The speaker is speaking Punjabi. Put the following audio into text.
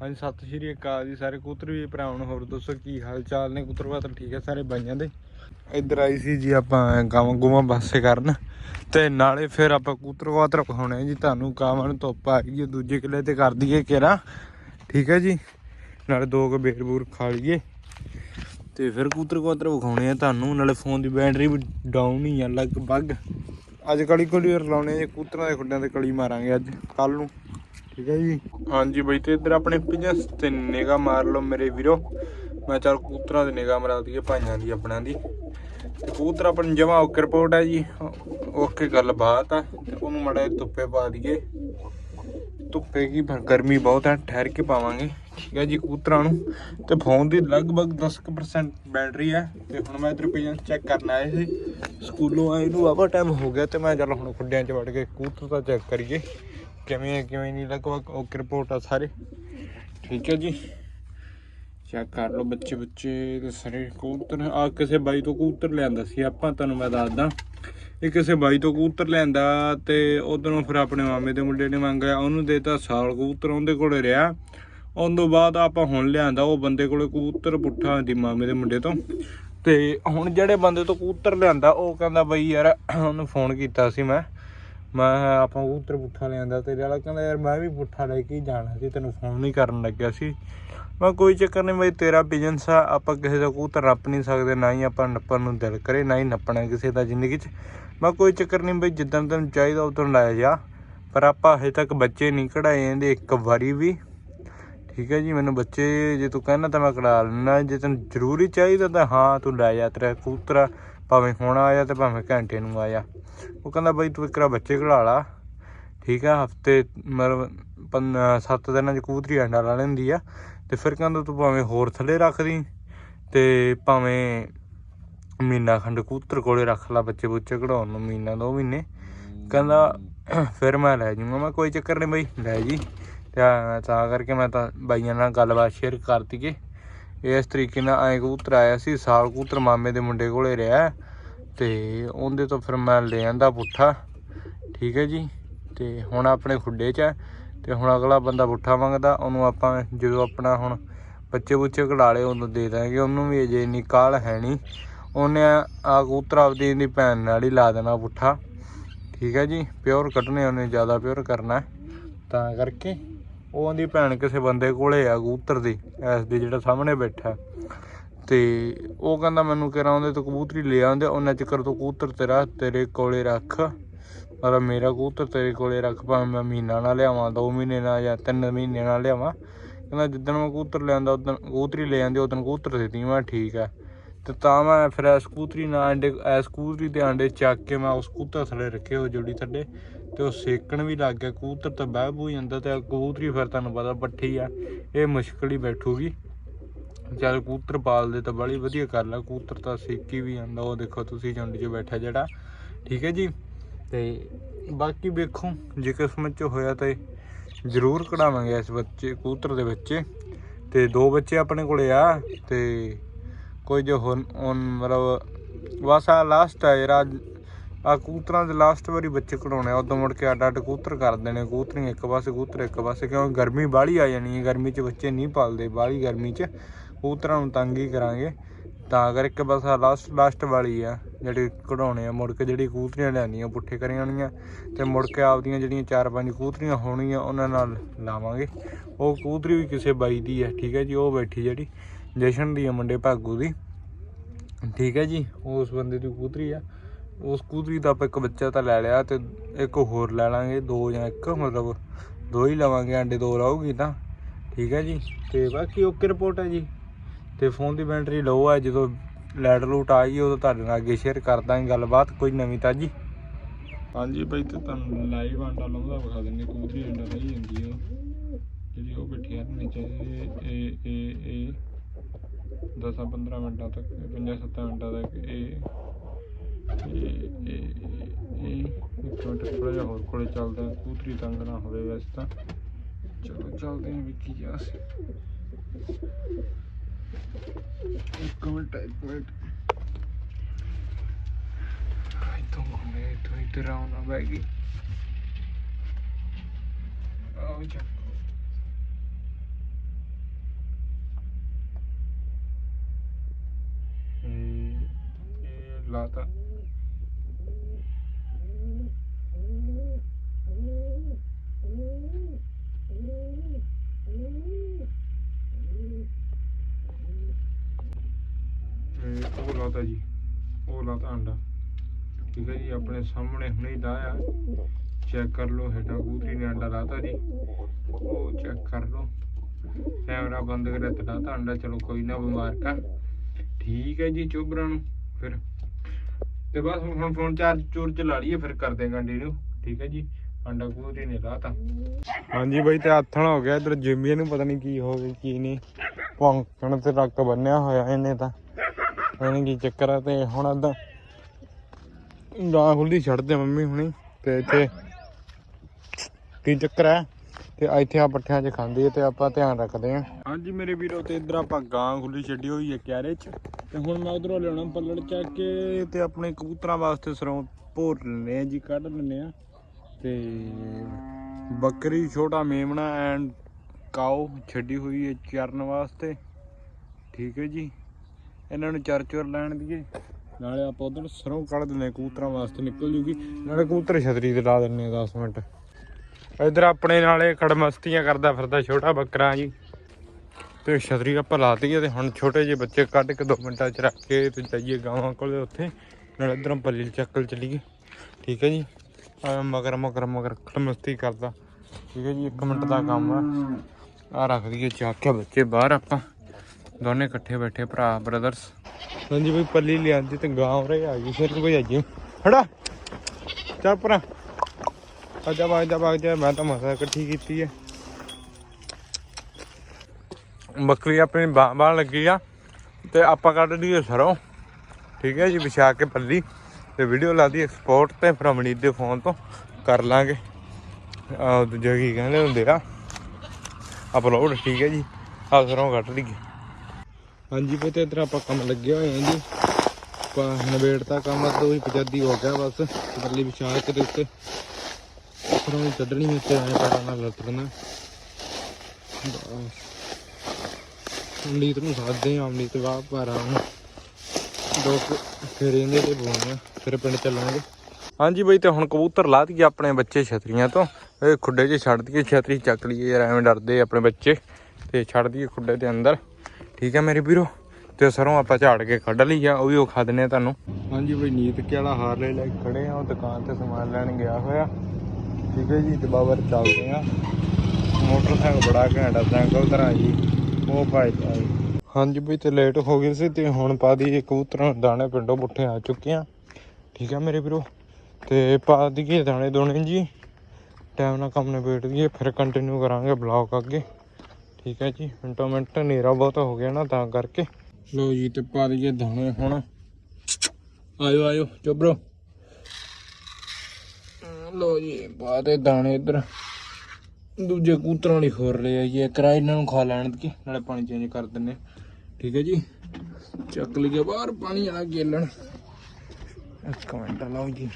ਹਾਂਜੀ, ਸਤਿ ਸ਼੍ਰੀ ਅਕਾਲ ਜੀ ਸਾਰੇ। ਕਬੂਤਰ ਵੀ ਭਰਾਵਾਂ ਨੂੰ ਹੋਰ ਦੱਸੋ ਕੀ ਹਾਲ ਚਾਲ ਨੇ? ਕਬੂਤਰ ਬਾਤਰ ਠੀਕ ਹੈ ਸਾਰੇ ਬਾਈਆਂ ਦੇ? ਇੱਧਰ ਆਈ ਸੀ ਜੀ ਆਪਾਂ ਗਾਵਾਂ ਗੂਵਾਂ ਬਾਸੇ ਕਰਨ ਤੇ ਨਾਲੇ ਫਿਰ ਆਪਾਂ ਕਬੂਤਰ ਬਾਤਰ ਵਿਖਾਉਣੇ ਆ ਜੀ। ਤੁਹਾਨੂੰ ਗਾਵਾਂ ਨੂੰ ਧੁੱਪ ਆ ਗਈ ਦੂਜੇ ਕਿਲੇ ਤੇ ਕਰ ਦਈਏ ਕੇਰਾ ਠੀਕ ਹੈ ਜੀ? ਨਾਲੇ ਦੋ ਕੁ ਬੇਰ ਬੂਰ ਖਾ ਲਈਏ। ਤੇ ਫਿਰ ਕੂਤਰ ਕਬੂਤਰ ਵਿਖਾਉਣੇ ਆ ਤੁਹਾਨੂੰ। ਨਾਲੇ ਫੋਨ ਦੀ ਬੈਟਰੀ ਵੀ ਡਾਊਨ ਹੀ ਆ ਲਗਭਗ। ਅੱਜ ਕਲੀ ਕਲੀ ਲਾਉਣੇ ਆ ਕੂਤਰਾਂ ਦੇ ਖੁੱਡਿਆਂ ਤੇ ਕਲੀ ਮਾਰਾਂਗੇ ਅੱਜ। ਕੱਲ ਨੂੰ। ਠੀਕ ਹੈ ਜੀ। ਹਾਂਜੀ ਬਈ, ਤੇ ਇੱਧਰ ਆਪਣੇ ਪਿਜਨਸ ਤੇ ਨਿਗਾ ਮਾਰ ਲਓ ਮੇਰੇ ਵੀਰੋ। ਮੈਂ ਚੱਲ ਕਬੂਤਰਾਂ ਦੀ ਨਿਗਾ ਮਰਾ ਦਈਏ, ਭਾਈਆਂ ਦੀ ਆਪਣਿਆਂ ਦੀ। ਤੇ ਕਬੂਤਰ ਆਪਣ ਜਮਾ ਓਕੇ ਰਿਪੋਰਟ ਹੈ ਜੀ। ਓਕੇ ਗੱਲ ਆ, ਤੇ ਉਹਨੂੰ ਮੜਾ ਧੁੱਪੇ ਪਾ ਦਈਏ। ਧੁੱਪੇ ਕੀ ਗਰਮੀ ਬਹੁਤ ਹੈ ਠਹਿਰ ਕੇ ਪਾਵਾਂਗੇ। ਠੀਕ ਹੈ ਜੀ ਕਬੂਤਰਾਂ ਨੂੰ। ਤੇ ਫੋਨ ਦੀ ਲਗਭਗ 10% ਬੈਟਰੀ ਹੈ। ਤੇ ਹੁਣ ਮੈਂ ਇਧਰ ਪੇਜੈਂਸ ਚੈੱਕ ਕਰਨ ਆਏ ਸੀ। ਸਕੂਲੋਂ ਆਏ ਨੂੰ ਵਾਵਾ ਟਾਈਮ ਹੋ ਗਿਆ ਤੇ ਮੈਂ ਚੱਲ ਹੁਣ ਖੁੱਡਿਆਂ 'ਚ ਵੜ ਕੇ ਕਬੂਤਰ ਦਾ ਚੈੱਕ ਕਰੀਏ। ਕਿਵੇਂ ਹੈ, ਕਿਵੇਂ ਨਹੀਂ, ਲਗਭਗ ਓਕੇ ਰਿਪੋਰਟ ਆ ਸਾਰੇ। ਠੀਕ ਹੈ ਜੀ। ਚੈੱਕ ਕਰ ਲਓ ਬੱਚੇ ਬੱਚੇ ਤੇ ਸਾਰੇ ਕਬੂਤਰ। ਆ ਕਿਸੇ ਬਾਈ ਤੋਂ ਕਬੂਤਰ ਲਿਆਂਦਾ ਸੀ, ਆਪਾਂ ਤੁਹਾਨੂੰ ਮੈਂ ਦੱਸਦਾ। ਇਹ ਕਿਸੇ ਬਾਈ ਤੋਂ ਕਬੂਤਰ ਲਿਆਂਦਾ ਤੇ ਉਧਰੋਂ ਫਿਰ ਆਪਣੇ ਮਾਮੇ ਦੇ ਮੁੰਡੇ ਨੇ ਮੰਗਿਆ। ਉਹਨੂੰ ਦੇਤਾ ਸਾਲ ਕਬੂਤਰ, ਉਹਦੇ ਕੋਲੇ ਰਿਹਾ। ਉਸ ਤੋਂ ਬਾਅਦ ਆਪਾਂ ਹੁਣ ਲਿਆਂਦਾ, ਉਹ ਬੰਦੇ ਕੋਲੇ ਕਬੂਤਰ ਪੁੱਠਾ ਦੀ ਮਾਮੇ ਦੇ ਮੁੰਡੇ ਤੋਂ। ਤੇ ਹੁਣ ਜਿਹੜੇ ਬੰਦੇ ਤੋਂ ਕਬੂਤਰ ਲਿਆਂਦਾ, ਉਹ ਕਹਿੰਦਾ ਬਈ ਯਾਰ, ਉਹਨੂੰ ਫੋਨ ਕੀਤਾ ਸੀ ਮੈਂ। ਮੈਂ ਕਿਹਾ, ਆਪਾਂ ਕਬੂਤਰ ਪੁੱਠਾ ਲਿਆਂਦਾ ਤੇਰੇ ਵਾਲਾ ਕਹਿੰਦਾ, ਯਾਰ ਮੈਂ ਵੀ ਪੁੱਠਾ ਲੈ ਕੇ ਹੀ ਜਾਣਾ ਸੀ, ਤੈਨੂੰ ਫੋਨ ਨਹੀਂ ਕਰਨ ਲੱਗਿਆ ਸੀ। ਮੈਂ ਕੋਈ ਚੱਕਰ ਨਹੀਂ ਬਈ, ਤੇਰਾ ਬਿਜ਼ਨਸ ਆ, ਆਪਾਂ ਕਿਸੇ ਦਾ ਕਬੂਤਰ ਨੱਪ ਨਹੀਂ ਸਕਦੇ, ਨਾ ਹੀ ਆਪਾਂ ਨੱਪਣ ਨੂੰ ਦਿਲ ਕਰੇ, ਨਾ ਹੀ ਨੱਪਣਾ ਕਿਸੇ ਦਾ ਜ਼ਿੰਦਗੀ 'ਚ। ਮੈਂ ਕੋਈ ਚੱਕਰ ਨਹੀਂ ਬਈ ਜਿੱਦਣ ਤੈਨੂੰ ਚਾਹੀਦਾ ਉਦੋਂ ਲਾਇਆ ਜਾ। ਪਰ ਆਪਾਂ ਹਜੇ ਤੱਕ ਬੱਚੇ ਨਹੀਂ ਕਢਾਏ ਇਹਦੇ ਇੱਕ ਵਾਰੀ ਵੀ। ਠੀਕ ਹੈ ਜੀ, ਮੈਨੂੰ ਬੱਚੇ ਜੇ ਤੂੰ ਕਹਿਣਾ ਤਾਂ ਮੈਂ ਕਢਾ ਲੈਣਾ ਜੇ ਤੈਨੂੰ ਜ਼ਰੂਰੀ ਚਾਹੀਦਾ ਤਾਂ ਹਾਂ, ਤੂੰ ਲੈ ਜਾ ਤੇਰਾ ਕਬੂਤਰ ਭਾਵੇਂ ਹੁਣ ਆਇਆ ਤੇ ਭਾਵੇਂ ਘੰਟੇ ਨੂੰ ਆਇਆ। ਉਹ ਕਹਿੰਦਾ ਬਈ ਤੂੰ ਇੱਕਰਾ ਬੱਚੇ ਕਢਾ ਲਾ। ਠੀਕ ਆ, ਹਫ਼ਤੇ ਮਤਲਬ ਪੰਨ ਸੱਤ ਦਿਨਾਂ ਚ ਕਬੂਤਰੀ ਅੰਡਾ ਲਾ ਲੈਂਦੀ ਆ। ਤੇ ਫਿਰ ਕਹਿੰਦਾ ਤੂੰ ਭਾਵੇਂ ਹੋਰ ਥੱਲੇ ਰੱਖ ਦੀ ਤੇ ਭਾਵੇਂ ਮਹੀਨਾ ਖੰਡ ਕਬੂਤਰ ਕੋਲੇ ਰੱਖ ਲਾ ਬੱਚੇ ਬੁੱਚੇ ਕਢਾਉਣ ਨੂੰ ਮਹੀਨਾ, ਦੋ ਮਹੀਨੇ। ਕਹਿੰਦਾ ਫਿਰ ਮੈਂ ਲੈ ਜਾਊਂਗਾ ਮੈਂ ਕੋਈ ਚੱਕਰ ਨਹੀਂ ਬਈ, ਲੈ ਜੀ। ਤੇ ਤਾਂ ਕਰਕੇ ਮੈਂ ਤਾਂ ਬਾਈਆਂ ਨਾਲ ਗੱਲਬਾਤ ਸ਼ੇਅਰ ਕਰਤੀ ਕਿ ਇਸ ਤਰੀਕੇ ਨਾਲ ਐਂ ਕਬੂਤਰ ਆਇਆ ਸੀ, ਸਾਲ ਕਬੂਤਰ ਮਾਮੇ ਦੇ ਮੁੰਡੇ ਕੋਲੇ ਰਿਹਾ ਤੇ ਉਹਦੇ ਤੋਂ ਫਿਰ ਮੈਂ ਲੈ ਆਂਦਾ ਪੁੱਠਾ, ਠੀਕ ਹੈ ਜੀ? ਤੇ ਹੁਣ ਆਪਣੇ ਖੁੱਡੇ 'ਚ ਹੈ ਤੇ ਹੁਣ ਅਗਲਾ ਬੰਦਾ ਪੁੱਠਾ ਮੰਗਦਾ, ਉਹਨੂੰ ਆਪਾਂ ਜਦੋਂ ਆਪਣਾ ਹੁਣ ਬੱਚੇ ਬੁੱਚੇ ਕਢਾ ਲਏ, ਉਹਨੂੰ ਦੇ ਦਾਂਗੇ, ਉਹਨੂੰ ਵੀ ਅਜੇ ਇੰਨੀ ਕਾਲ ਹੈ ਨਹੀਂ। ਉਹਨੇ ਆ ਕਬੂਤਰ ਆਪਦੀ ਇਹਦੀ ਭੈਣ ਨਾਲ ਹੀ ਲਾ ਦੇਣਾ ਪੁੱਠਾ, ਠੀਕ ਹੈ ਜੀ? ਪਿਓਰ ਕੱਢਣੇ, ਉਹਨੇ ਜ਼ਿਆਦਾ ਪਿਓਰ ਕਰਨਾ ਤਾਂ ਕਰਕੇ ਉਹ ਉਹਦੀ ਭੈਣ ਕਿਸੇ ਬੰਦੇ ਕੋਲੇ ਆ ਕਬੂਤਰ ਦੀ, ਐਸ ਦੇ ਜਿਹੜਾ ਸਾਹਮਣੇ ਬੈਠਾ। ਤੇ ਉਹ ਕਹਿੰਦਾ ਮੈਨੂੰ ਕਿਹੜਾ ਉਹਦੇ ਤੋਂ ਕਬੂਤਰੀ ਲੈ ਆਉਂਦੇ, ਉਹਨਾਂ ਚੱਕਰ ਤੋਂ ਕਬੂਤਰ ਤੇਰਾ, ਤੇਰੇ ਕੋਲੇ ਰੱਖ। ਮਤਲਬ ਮੇਰਾ ਕਬੂਤਰ ਤੇਰੇ ਕੋਲੇ ਰੱਖ, ਭਾਵੇਂ ਮੈਂ ਮਹੀਨਾ ਨਾ ਲਿਆਵਾਂ, ਦੋ ਮਹੀਨੇ ਨਾਲ ਜਾਂ ਤਿੰਨ ਮਹੀਨੇ ਨਾਲ ਲਿਆਵਾਂ। ਕਹਿੰਦਾ ਜਿੱਦਣ ਮੈਂ ਕਬੂਤਰ ਲਿਆਂਦਾ ਉਦੋਂ ਕਬੂਤਰੀ ਲੈ ਆਂਦੀ ਉਦੋਂ ਕਬੂਤਰ ਦੇ ਦਿੱਤੀ ਮੈਂ ਠੀਕ ਆ। ਤੇ ਤਾਂ ਮੈਂ ਫਿਰ ਇਸ ਕਬੂਤਰੀ ਨਾਲ ਅੰਡੇ ਇਸ ਕਬੂਤਰੀ ਦੇ ਅੰਡੇ ਚੱਕ ਕੇ ਮੈਂ ਉਸ ਕਬੂਤਰ ਥੱਲੇ ਰੱਖੇ, ਉਹ ਜੋੜੀ ਥੱਲੇ। ਤੇ ਉਹ ਸੇਕਣ ਵੀ ਲੱਗ ਗਿਆ, ਕਬੂਤਰ ਤਾਂ ਬਹਿ ਬੂ ਜਾਂਦਾ ਤੇ ਕਬੂਤਰੀ ਫਿਰ ਤੁਹਾਨੂੰ ਪਤਾ ਪੱਠੀ ਆ, ਇਹ ਮੁਸ਼ਕਲ ਹੀ ਬੈਠੂਗੀ। ਚੱਲ ਕਬੂਤਰ ਪਾਲਦੇ ਤਾਂ ਬੜੀ ਵਧੀਆ ਕਰ ਲਾ ਕਬੂਤਰ ਤਾਂ ਸੇਕੀ ਵੀ ਜਾਂਦਾ, ਉਹ ਦੇਖੋ ਤੁਸੀਂ ਝੁੰਡ 'ਚ ਬੈਠਾ ਜਿਹੜਾ, ਠੀਕ ਹੈ ਜੀ? ਤੇ ਬਾਕੀ ਵੇਖੋ, ਜੇ ਕਿਸਮਤ 'ਚ ਹੋਇਆ ਤਾਂ ਜ਼ਰੂਰ ਕਢਾਵਾਂਗੇ ਇਸ ਬੱਚੇ, ਕਬੂਤਰ ਦੇ ਬੱਚੇ। ਤੇ ਦੋ ਬੱਚੇ ਆਪਣੇ ਕੋਲੇ ਆ, ਤੇ ਕੋਈ ਜੋ ਹੁਣ ਹੁਣ ਮਤਲਬ ਬਸ ਆ ਲਾਸਟ ਆ ਯਾਰ ਆ ਕਬੂਤਰਾਂ ਦੇ ਲਾਸਟ ਵਾਰੀ ਬੱਚੇ ਕਢਾਉਣੇ ਆ, ਉਦੋਂ ਮੁੜ ਕੇ ਅੱਡ ਅੱਡ ਕਬੂਤਰ ਕਰ ਦੇਣੇ, ਕਬੂਤਰੀਆਂ ਇੱਕ ਪਾਸੇ, ਕਬੂਤਰ ਇੱਕ ਪਾਸੇ ਕਿਉਂਕਿ ਗਰਮੀ ਬਾਹਲੀ ਆ ਜਾਣੀ ਹੈ, ਗਰਮੀ 'ਚ ਬੱਚੇ ਨਹੀਂ ਪਾਲਦੇ, ਬਾਹਲੀ ਗਰਮੀ 'ਚ ਕਬੂਤਰਾਂ ਨੂੰ ਤੰਗ ਹੀ ਕਰਾਂਗੇ। ਤਾਂ ਕਰ ਇੱਕ ਪਾਸਾ ਲਾਸਟ ਲਾਸਟ ਵਾਲੀ ਆ, ਜਿਹੜੀ ਕਢਾਉਣੇ ਆ, ਮੁੜ ਕੇ ਜਿਹੜੀ ਕਬੂਤਰੀਆਂ ਲਿਆਂਦੀਆਂ ਪੁੱਠੇ ਕਰੀਆਂ ਹੋਣੀਆਂ, ਤੇ ਮੁੜ ਕੇ ਆਪਦੀਆਂ ਜਿਹੜੀਆਂ ਚਾਰ ਪੰਜ ਕਬੂਤਰੀਆਂ ਹੋਣਗੀਆਂ ਉਹਨਾਂ ਨਾਲ ਲਾਵਾਂਗੇ। ਉਹ ਕਬੂਤਰੀ ਵੀ ਕਿਸੇ ਬਾਈ ਦੀ ਹੈ ਠੀਕ ਹੈ ਜੀ, ਉਹ ਬੈਠੀ ਜਿਹੜੀ ਜਸ਼ਨ ਦੀ ਆ ਮੁੰਡੇ ਭਾਗੂ ਦੀ। ਠੀਕ ਹੈ ਜੀ ਉਸ ਬੰਦੇ ਦੀ ਕਬੂਤਰੀ ਆ। ਉਸ ਕਬੂਤਰੀ ਦਾ ਆਪਾਂ ਇੱਕ ਬੱਚਾ ਤਾਂ ਲੈ ਲਿਆ ਤੇ ਇੱਕ ਹੋਰ ਲੈ ਲਾਂਗੇ, ਦੋ ਜਾਂ ਇੱਕ, ਮਤਲਬ ਦੋ ਹੀ ਲਵਾਂਗੇ, ਆਂਡੇ ਦੋ ਰਹੂਗੀ ਤਾਂ। ਠੀਕ ਹੈ ਜੀ? ਤੇ ਬਾਕੀ ਓਕੇ ਰਿਪੋਰਟ ਹੈ ਜੀ। ਤੇ ਫੋਨ ਦੀ ਬੈਟਰੀ ਲੋ ਹੈ ਜਦੋਂ ਲੈਟ ਲੂਟ ਆ ਗਈ, ਉਦੋਂ ਤੁਹਾਡੇ ਨਾਲ ਅੱਗੇ ਸ਼ੇਅਰ ਕਰ ਦਾਂਗੇ ਗੱਲਬਾਤ, ਕੋਈ ਨਵੀਂ ਤਾਜੀ। ਹਾਂਜੀ ਬਾਈ, ਤੇ ਤੁਹਾਨੂੰ ਲਾਈਵ ਆਂਡਾ ਲਾਉਂਦਾ ਵਿਖਾ ਦਿੰਦੇ ਕਬੂਤਰੀ ਆਂਡਾ ਰਹੀ ਜਾਂਦੀ ਆ। ਜਿਹੜੀ ਉਹ ਬੈਠੀ ਆ ਨੀਚੇ, ਇਹ ਇਹ ਇਹ 10 15 ਮਿੰਟਾਂ ਤੱਕ 5 7 ਮਿੰਟਾਂ ਤੱਕ, ਇਹ ਕੋਲੇ ਚੱਲਦੇ ਹਾਂ ਕੂਤਰੀ ਤੰਗ ਨਾ ਹੋਵੇ ਵੈਸੇ ਤਾਂ। ਚਲੋ ਚੱਲਦੇ ਹਾਂ ਵਿੱਕੀ ਜੀ ਆਸ। ਇੱਕ ਮਿੰਟ ਇੱਕ ਮਿੰਟ। ਆਈ ਤੋਂ ਘੁੰਮੇ ਤੋਂ ਇੱਧਰ ਆਉਣਾ ਬੈਗੀ ਆਓ ਚੱਲ ਲਾਤਾ। ਉਹ ਲਾਤਾ ਜੀ, ਉਹ ਲਾਤਾ ਅੰਡਾ। ਠੀਕ ਹੈ ਜੀ, ਆਪਣੇ ਸਾਹਮਣੇ ਹੁਣੇ ਲਾਇਆ ਚੈੱਕ ਕਰ ਲਓ, ਹੇਠਾਂ ਕਬੂਤਰੀ ਨੇ ਅੰਡਾ ਲਾਤਾ ਜੀ। ਉਹ ਚੈੱਕ ਕਰ ਲਓ। ਕੈਮਰਾ ਬੰਦ ਕਰਿਆ, ਤੇ ਲਾਤਾ ਅੰਡਾ। ਚਲੋ ਕੋਈ ਨਾ ਬਿਮਾਰਕਾ ਠੀਕ ਹੈ ਜੀ, ਚੋਬਰਾਂ ਨੂੰ, ਫਿਰ। ਤੇ ਬਸ ਹੁਣ ਫੋਨ ਚਾਰਜ ਚੂਰਜ ਲਾ ਲਈਏ, ਫਿਰ ਕਰਦੇ ਆਂ ਕੰਟੀਨਿਊ ਠੀਕ ਹੈ ਜੀ, ਅੰਡਾ ਕੂਤਰੀ ਨੇ ਲਾਤਾ। ਹਾਂਜੀ ਬਾਈ, ਤੇ ਆਥਣ ਹੋ ਗਿਆ। ਇਧਰ ਜਿਮੀਆਂ ਨੂੰ ਪਤਾ ਨਹੀਂ ਕੀ ਹੋ ਗਿਆ, ਕੀ ਨਹੀਂ। ਭੌਂਕਣ ਤੇ ਰੱਕ ਬੰਨਿਆ ਹੋਇਆ, ਇਹਨੇ ਤਾਂ। ਇਹਨੇ ਕੀ ਚੱਕਰ ਆ ਤੇ ਹੁਣ ਏਦਾਂ ਗਾਂ ਖੁੱਲੀ ਛੱਡਦੇ ਮੰਮੀ ਹੁਣੀ ਤੇ ਇੱਥੇ ਕੀ ਚੱਕਰ ਹੈ ਤੇ ਇੱਥੇ ਆ ਪੱਠਿਆਂ 'ਚ ਖਾਂਦੀ ਹੈ ਤੇ ਆਪਾਂ ਧਿਆਨ ਰੱਖਦੇ ਆਂ। ਹਾਂਜੀ ਮੇਰੇ ਵੀਰੋ ਤੇ ਇਧਰ ਆਪਾਂ ਗਾਂ ਖੁੱਲੀ ਛੱਡੀ ਹੋਈ ਹੈ ਕਿਆਰੇ 'ਚ ਤੇ ਹੁਣ ਮੈਂ ਉਧਰੋਂ ਲਿਆਉਣਾ ਪੱਲੜ ਚੱਕ ਕੇ ਤੇ ਆਪਣੇ ਕਬੂਤਰਾਂ ਵਾਸਤੇ ਸਰੋਂ ਭੋਰ ਲੈਣੇ ਆ ਜੀ, ਕੱਢ ਲੈਣੇ ਆ। ਤੇ ਬੱਕਰੀ, ਛੋਟਾ ਮੇਮਣਾ ਐਂਡ ਕਾਓ ਛੱਡੀ ਹੋਈ ਹੈ ਚਰਨ ਵਾਸਤੇ। ਠੀਕ ਹੈ ਜੀ। ਇਹਨਾਂ ਨੂੰ ਚਰ ਚੁਰ ਲੈਣ ਦੀਏ। ਨਾਲੇ ਆਪਾਂ ਉਧਰ ਸਰੋਂ ਕੱਢ ਦਿੰਦੇ ਹਾਂ, ਕਬੂਤਰਾਂ ਵਾਸਤੇ ਨਿਕਲ ਜੂਗੀ। ਨਾਲੇ ਕੂਤਰ ਛਤਰੀ ਤੇ ਲਾ ਦਿੰਨੇ ਆ 10 ਮਿੰਟ। ਇਧਰ ਆਪਣੇ ਨਾਲੇ ਖੜਮਸਤੀਆਂ ਕਰਦਾ ਫਿਰਦਾ ਛੋਟਾ ਬੱਕਰਾ ਜੀ। ਤੇ ਛਤਰੀ ਆਪਾਂ ਲਾਤੀ ਹੈ ਤੇ ਹੁਣ ਛੋਟੇ ਜਿਹੇ ਬੱਚੇ ਕੱਢ ਕੇ 2 ਮਿੰਟਾਂ ਚ ਰੱਖ ਕੇ ਤੇ ਜਾਈਏ ਗਾਵਾਂ ਕੋਲੇ ਉੱਥੇ। ਨਾਲੇ ਇਧਰੋਂ ਪੱਲੀ ਚੱਕਲ ਚਲੀਏ। ਠੀਕ ਹੈ ਜੀ। ਆ ਮਗਰ ਮਗਰ ਮਗਰ ਖੜਮਸਤੀ ਕਰਦਾ। ਠੀਕ ਹੈ ਜੀ 1 ਮਿੰਟ ਦਾ ਕੰਮ ਆ। ਆ ਰੱਖ ਦਈਏ ਚੱਕ ਕੇ ਬੱਚੇ ਬਾਹਰ ਆਪਾਂ। ਦੋਨੇ ਇਕੱਠੇ ਬੈਠੇ ਭਰਾ ਬ੍ਰਦਰਸ ਹਾਂਜੀ ਬਈ, ਪੱਲੀ ਲਿਆਂਦੀ ਤੇ ਗਾਂ ਉਰੇ ਆ ਗਈ ਸਿਰ ਕੋਈ ਆਜੀ ਹੜਾ ਚੱਲ ਪਰਾਂ ਆਜਾ ਬਾਗ, ਜਾ ਮੈਂ ਤਾਂ ਮਸਾ ਇਕੱਠੀ ਕੀਤੀ ਹੈ ਬੱਕਰੀ ਆਪਣੀ ਬਾਹ ਬਾਹ ਲੱਗੀ ਆ। ਤੇ ਆਪਾਂ ਕੱਢ ਲਈਏ ਸਰੋਂ। ਠੀਕ ਹੈ ਜੀ, ਵਿਛਾ ਕੇ ਪੱਲੀ। ਤੇ ਵੀਡੀਓ ਲਾ ਦੀ ਐਕਸਪੋਰਟ ਤੇ, ਫਿਰ ਅਮਨੀਤ ਦੇ ਫੋਨ ਤੋਂ ਕਰ ਲਾਂਗੇ। ਆ ਦੂਜਾ ਕੀ ਕਹਿੰਦੇ ਹੁੰਦੇ ਆ? ਅਪਲੋਡ ਠੀਕ ਹੈ ਜੀ। ਆ ਸਰੋਂ ਕੱਢ ਲਈਏ। ਹਾਂਜੀ ਬਈ ਤੇ ਇਧਰ ਆਪਾਂ ਕੰਮ ਲੱਗੇ ਹੋਏ ਹਾਂ ਜੀ। ਆਪਾਂ ਨਵੇੜਤਾ ਕੰਮ ਤੋਂ ਹੀ ਪਜੱਦੀ ਹੋ ਗਿਆ ਬਸ। ਪੱਲੀ ਵਿਛਾ ਕੇ ਤੇ ਉੱਤੇ ਸਰੋਂ ਹੀ ਕੱਢਣੀ ਉੱਤੇ ਐ ਪੈਰਾਂ ਨਾਲ ਲੱਟਣਾ ਅਮਨੀਤ ਨੂੰ ਸਾਧਦੇ ਆ ਅਮਨੀਤ ਵਾਹ ਪਾਰਾ ਨੂੰ ਦੋ ਫਿਰ ਫੇਰੇ ਇਹਦੇ ਤੇ ਬੋਲਣਾ ਫਿਰ ਪਿੰਡ ਚੱਲਾਂਗੇ। ਹਾਂਜੀ ਬਈ, ਤੇ ਹੁਣ ਕਬੂਤਰ ਲਾ ਦਈਏ ਆਪਣੇ ਬੱਚੇ ਛਤਰੀਆਂ ਤੋਂ। ਇਹ ਖੁੱਡੇ 'ਚ ਛੱਡ ਦਈਏ, ਛਤਰੀ ਚੱਕ ਲਈਏ ਯਾਰ, ਐਵੇਂ ਡਰਦੇ ਆਪਣੇ ਬੱਚੇ। ਤੇ ਛੱਡ ਦਈਏ ਖੁੱਡੇ ਦੇ ਅੰਦਰ। ਠੀਕ ਹੈ ਮੇਰੇ ਵੀਰੋ? ਤੇ ਸਰੋਂ ਆਪਾਂ ਝਾੜ ਕੇ ਕੱਢ ਲਈ ਆ, ਉਹ ਵੀ ਉਹ ਖਾ ਦਿੰਨੇ ਆ ਤੁਹਾਨੂੰ। ਹਾਂਜੀ ਬਈ, ਨੀਤ ਕੇ ਵਾਲਾ ਹਾਰ ਲੈ ਲੈ ਕੇ ਖੜੇ ਆ, ਉਹ ਦੁਕਾਨ ਤੇ ਸਮਾਨ ਲੈਣ ਗਿਆ ਹੋਇਆ। ਠੀਕ ਹੈ ਜੀ, ਤੇ ਬਾਬਰ ਚੱਲਦੇ ਆ। ਮੋਟਰਸਾਈਕਲ ਬੜਾ ਘੈਂਟਾ ਸਾਈਕਲ ਤਰ੍ਹਾਂ ਜੀ ਉਹ ਭਾਈ ਹਾਂਜੀ ਬਈ, ਤੇ ਲੇਟ ਹੋ ਗਏ ਸੀ, ਤੇ ਹੁਣ ਪਾ ਦੀ ਕਬੂਤਰਾਂ, ਦਾਣੇ ਪਿੰਡੋਂ ਪੁੱਠੇ ਆ ਚੁੱਕੇ ਆ। ਠੀਕ ਹੈ ਮੇਰੇ ਵੀਰੋ? ਤੇ ਪਾ ਦਈਏ ਦਾਣੇ ਦੋਣੇ ਜੀ। ਟਾਈਮ ਨਾਲ ਕੰਮ ਨਿਬੇੜ ਦਈਏ, ਫਿਰ ਕੰਟੀਨਿਊ ਕਰਾਂਗੇ ਬਲੌਗ ਅੱਗੇ। ਠੀਕ ਹੈ ਜੀ, ਮਿੰਟੋ ਮਿੰਟ ਹਨੇਰਾ ਬਹੁਤ ਹੋ ਗਿਆ ਨਾ ਤਾਂ ਕਰਕੇ। ਲੋ ਜੀ, ਤੇ ਪਾ ਦਈਏ ਦਾਣੇ ਹੁਣ। ਆਇਓ ਆਇਓ ਚੋਬਰੋ ਲੋ ਜੀ, ਪਾ ਦੇ ਦਾਣੇ ਇੱਧਰ। ਦੂਜੇ ਕੂਤਰਾਂ ਲਈ ਖੋਰ ਲਿਆ ਜੀ ਇੱਕ ਇਹਨਾਂ ਨੂੰ ਖਾ ਲੈਣ ਦੀ, ਨਾਲੇ ਪਾਣੀ ਚੇਂਜ ਕਰ ਦਿੰਨੇ। ਠੀਕ ਹੈ ਜੀ, ਚੱਕ ਲਈਏ ਬਾਹਰ, ਪਾਣੀ ਵਾਲਾ ਗੇਲਣ। ਇੱਕ ਮਿੰਟ, ਲਾਓ ਜੀ।